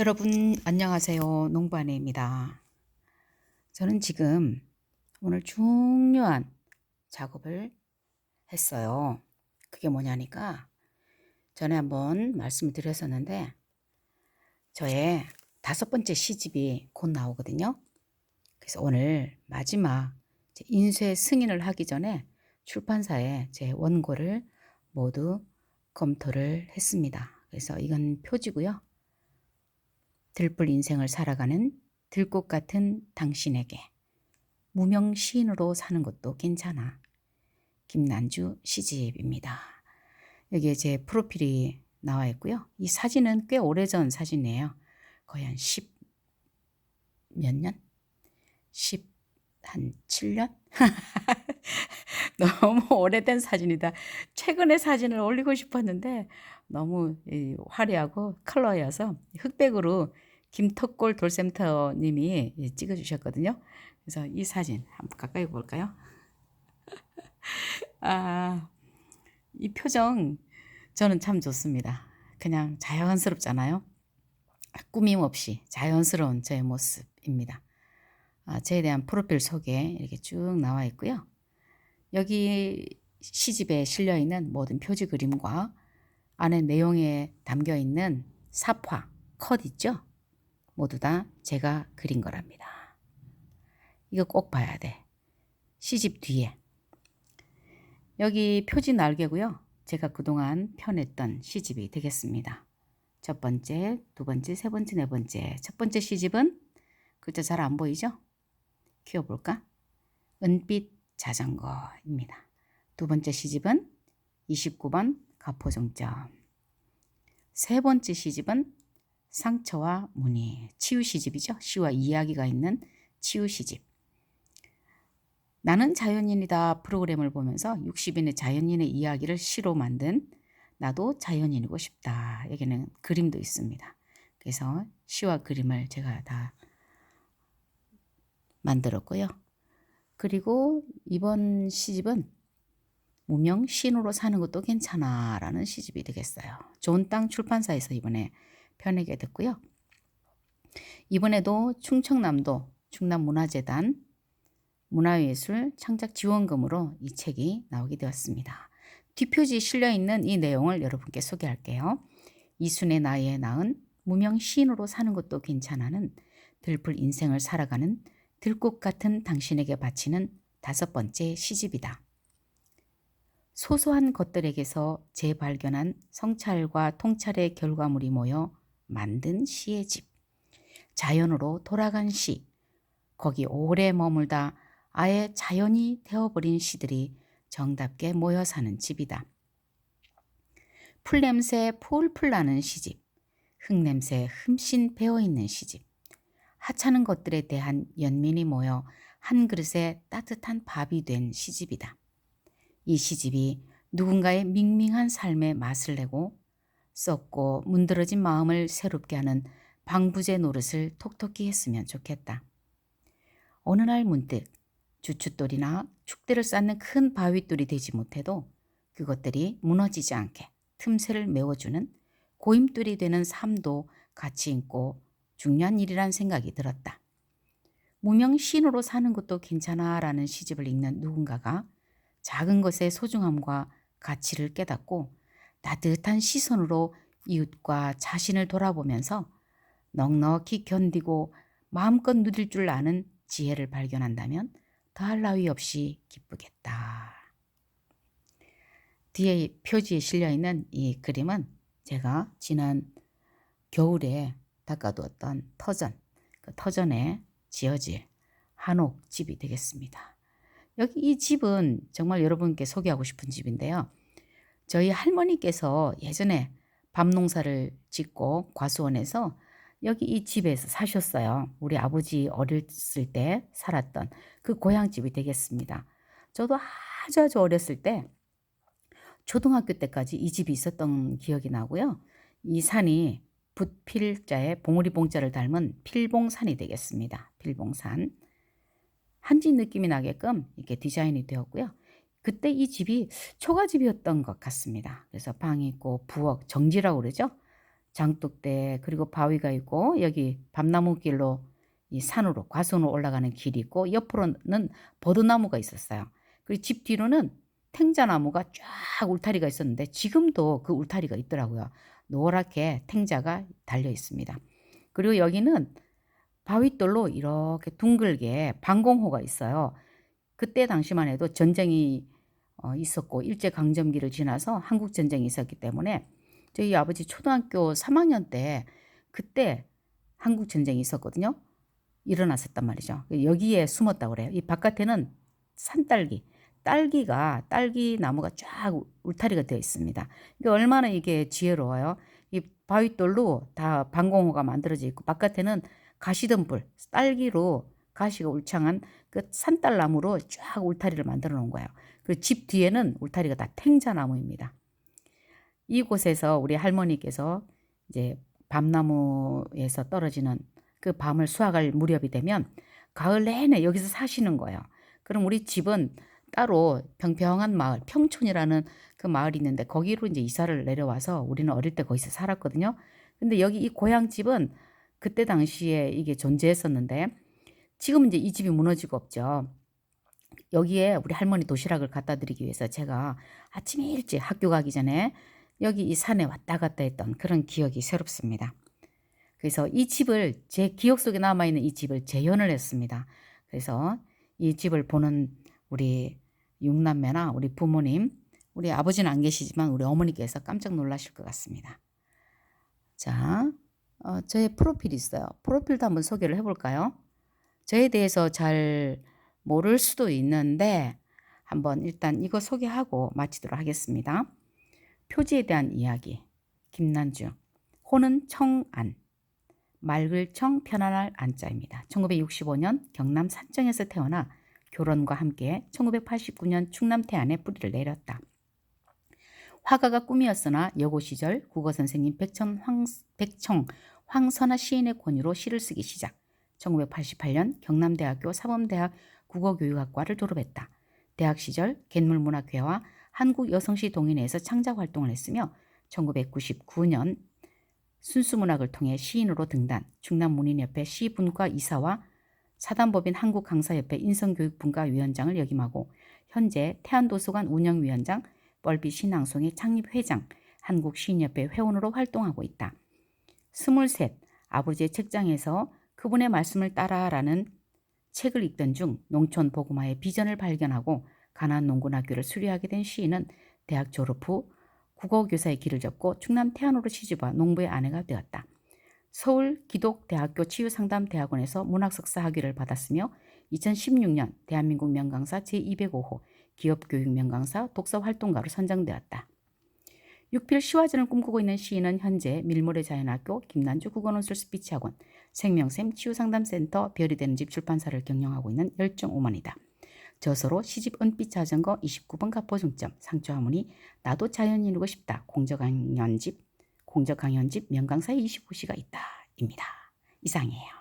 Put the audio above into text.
여러분 안녕하세요. 농부아내입니다. 저는 지금 오늘 중요한 작업을 했어요. 그게 뭐냐니까 전에 한번 말씀을 드렸었는데 저의 다섯 번째 시집이 곧 나오거든요. 그래서 오늘 마지막 인쇄 승인을 하기 전에 출판사에 제 원고를 모두 검토를 했습니다. 그래서 이건 표지고요. 들불 인생을 살아가는 들꽃 같은 당신에게 무명 시인으로 사는 것도 괜찮아. 김난주 시집입니다. 여기에 제 프로필이 나와 있고요. 이 사진은 꽤 오래전 사진이에요. 거의 한 10 몇 년? 10, 한 7년? 너무 오래된 사진이다. 최근에 사진을 올리고 싶었는데 너무 화려하고 컬러여서 흑백으로 김턱골 돌센터님이 찍어주셨거든요. 그래서 이 사진 한번 가까이 볼까요? 아, 이 표정 저는 참 좋습니다. 그냥 자연스럽잖아요. 꾸밈 없이 자연스러운 저의 모습입니다. 아, 저에 대한 프로필 소개 이렇게 쭉 나와 있고요. 여기 시집에 실려 있는 모든 표지 그림과 안에 내용에 담겨 있는 삽화, 컷 있죠? 모두 다 제가 그린 거랍니다. 이거 꼭 봐야 돼. 시집 뒤에. 여기 표지 날개고요. 제가 그동안 펴냈던 시집이 되겠습니다. 첫 번째, 두 번째, 세 번째, 네 번째. 첫 번째 시집은 글자 잘 안 보이죠? 키워볼까? 은빛 자전거입니다. 두 번째 시집은 29번 가포정점. 세 번째 시집은 상처와 무늬, 치유 시집이죠. 시와 이야기가 있는 치유 시집. 나는 자연인이다 프로그램을 보면서 60인의 자연인의 이야기를 시로 만든 나도 자연인이고 싶다. 여기는 그림도 있습니다. 그래서 시와 그림을 제가 다 만들었고요. 그리고 이번 시집은 무명 신으로 사는 것도 괜찮아 라는 시집이 되겠어요. 좋은 땅 출판사에서 이번에 펴내게 됐고요. 이번에도 충청남도 충남문화재단 문화예술 창작 지원금으로 이 책이 나오게 되었습니다. 뒷표지에 실려 있는 이 내용을 여러분께 소개할게요. 이순의 나이에 낳은 무명 시인으로 사는 것도 괜찮아는 들풀 인생을 살아가는 들꽃 같은 당신에게 바치는 다섯 번째 시집이다. 소소한 것들에게서 재발견한 성찰과 통찰의 결과물이 모여 만든 시의 집. 자연으로 돌아간 시. 거기 오래 머물다 아예 자연이 되어버린 시들이 정답게 모여 사는 집이다. 풀냄새 풀풀 나는 시집. 흙냄새 흠씬 배어있는 시집. 하찮은 것들에 대한 연민이 모여 한 그릇에 따뜻한 밥이 된 시집이다. 이 시집이 누군가의 밍밍한 삶의 맛을 내고 썩고 문드러진 마음을 새롭게 하는 방부제 노릇을 톡톡히 했으면 좋겠다. 어느 날 문득 주춧돌이나 축대를 쌓는 큰 바위돌이 되지 못해도 그것들이 무너지지 않게 틈새를 메워주는 고임돌이 되는 삶도 가치 있고 중요한 일이란 생각이 들었다. 무명 시인으로 사는 것도 괜찮아 라는 시집을 읽는 누군가가 작은 것의 소중함과 가치를 깨닫고 따뜻한 시선으로 이웃과 자신을 돌아보면서 넉넉히 견디고 마음껏 누릴 줄 아는 지혜를 발견한다면 더할 나위 없이 기쁘겠다. 뒤에 표지에 실려 있는 이 그림은 제가 지난 겨울에 닦아두었던 터전, 그 터전에 지어질 한옥 집이 되겠습니다. 여기 이 집은 정말 여러분께 소개하고 싶은 집인데요. 저희 할머니께서 예전에 밤 농사를 짓고 과수원에서 여기 이 집에서 사셨어요. 우리 아버지 어렸을 때 살았던 그 고향집이 되겠습니다. 저도 아주 아주 어렸을 때 초등학교 때까지 이 집이 있었던 기억이 나고요. 이 산이 붓필자의 봉우리 봉자를 닮은 필봉산이 되겠습니다. 필봉산. 한지 느낌이 나게끔 이렇게 디자인이 되었고요. 그때 이 집이 초가집이었던 것 같습니다. 그래서 방이 있고 부엌, 정지라고 그러죠. 장독대 그리고 바위가 있고 여기 밤나무 길로 이 산으로 과수로 올라가는 길이 있고 옆으로는 버드나무가 있었어요. 그리고 집 뒤로는 탱자나무가 쫙 울타리가 있었는데 지금도 그 울타리가 있더라고요. 노랗게 탱자가 달려 있습니다. 그리고 여기는 바위돌로 이렇게 둥글게 방공호가 있어요. 그때 당시만 해도 전쟁이 어, 있었고 일제 강점기를 지나서 한국 전쟁이 있었기 때문에 저희 아버지 초등학교 3학년 때 그때 한국 전쟁이 있었거든요. 일어났었단 말이죠. 여기에 숨었다 그래요. 이 바깥에는 산딸기, 딸기가 딸기 나무가 쫙 울타리가 되어 있습니다. 이게 얼마나 이게 지혜로워요. 이 바위돌로 다 방공호가 만들어져 있고 바깥에는 가시덤불, 딸기로 가시가 울창한 그 산딸나무로 쫙 울타리를 만들어 놓은 거예요. 그 집 뒤에는 울타리가 다 탱자나무입니다. 이곳에서 우리 할머니께서 이제 밤나무에서 떨어지는 그 밤을 수확할 무렵이 되면 가을 내내 여기서 사시는 거예요. 그럼 우리 집은 따로 평평한 마을, 평촌이라는 그 마을이 있는데 거기로 이제 이사를 내려와서 우리는 어릴 때 거기서 살았거든요. 근데 여기 이 고향 집은 그때 당시에 이게 존재했었는데 지금 이제 이 집이 무너지고 없죠. 여기에 우리 할머니 도시락을 갖다 드리기 위해서 제가 아침에 일찍 학교 가기 전에 여기 이 산에 왔다 갔다 했던 그런 기억이 새롭습니다. 그래서 이 집을 제 기억 속에 남아 있는 이 집을 재현을 했습니다. 그래서 이 집을 보는 우리 육남매나 우리 부모님, 우리 아버지는 안 계시지만 우리 어머니께서 깜짝 놀라실 것 같습니다. 자, 어, 저의 프로필이 있어요. 프로필도 한번 소개를 해볼까요? 저에 대해서 잘 모를 수도 있는데 한번 일단 이거 소개하고 마치도록 하겠습니다. 표지에 대한 이야기. 김난주. 호는 청안. 맑을 청 편안할 안자입니다. 1965년 경남 산청에서 태어나 결혼과 함께 1989년 충남 태안에 뿌리를 내렸다. 화가가 꿈이었으나 여고 시절 국어 선생님 백천 황, 백청 황선아 시인의 권유로 시를 쓰기 시작. 1988년 경남대학교 사범대학 국어교육학과를 졸업했다. 대학 시절 갯물문학회와 한국여성시 동인회에서 창작 활동을 했으며 1999년 순수문학을 통해 시인으로 등단, 충남문인협회 시분과 이사와 사단법인 한국강사협회 인성교육분과위원장을 역임하고 현재 태안도서관 운영위원장, 뻘빛 신앙송의 창립회장, 한국시인협회 회원으로 활동하고 있다. 스물셋, 아버지의 책장에서 그분의 말씀을 따라라는 책을 읽던 중 농촌 복음화의 비전을 발견하고 가난 농군학교를 수료하게 된 시인은 대학 졸업 후 국어교사의 길을 접고 충남 태안으로 시집와 농부의 아내가 되었다. 서울 기독대학교 치유상담대학원에서 문학석사 학위를 받았으며 2016년 대한민국 명강사 제205호 기업교육 명강사 독서활동가로 선정되었다. 육필 시화전을 꿈꾸고 있는 시인은 현재 밀모래 자연학교 김난주 국어논술 스피치학원 생명샘 치유상담센터 별이 되는 집 출판사를 경영하고 있는 열정 오만이다. 저서로 시집 은빛 자전거 29번 가포 중점 상처 하모니 나도 자연인이고 싶다 공저강연집 공저강연집 명강사 25시가 있다 입니다. 이상이에요.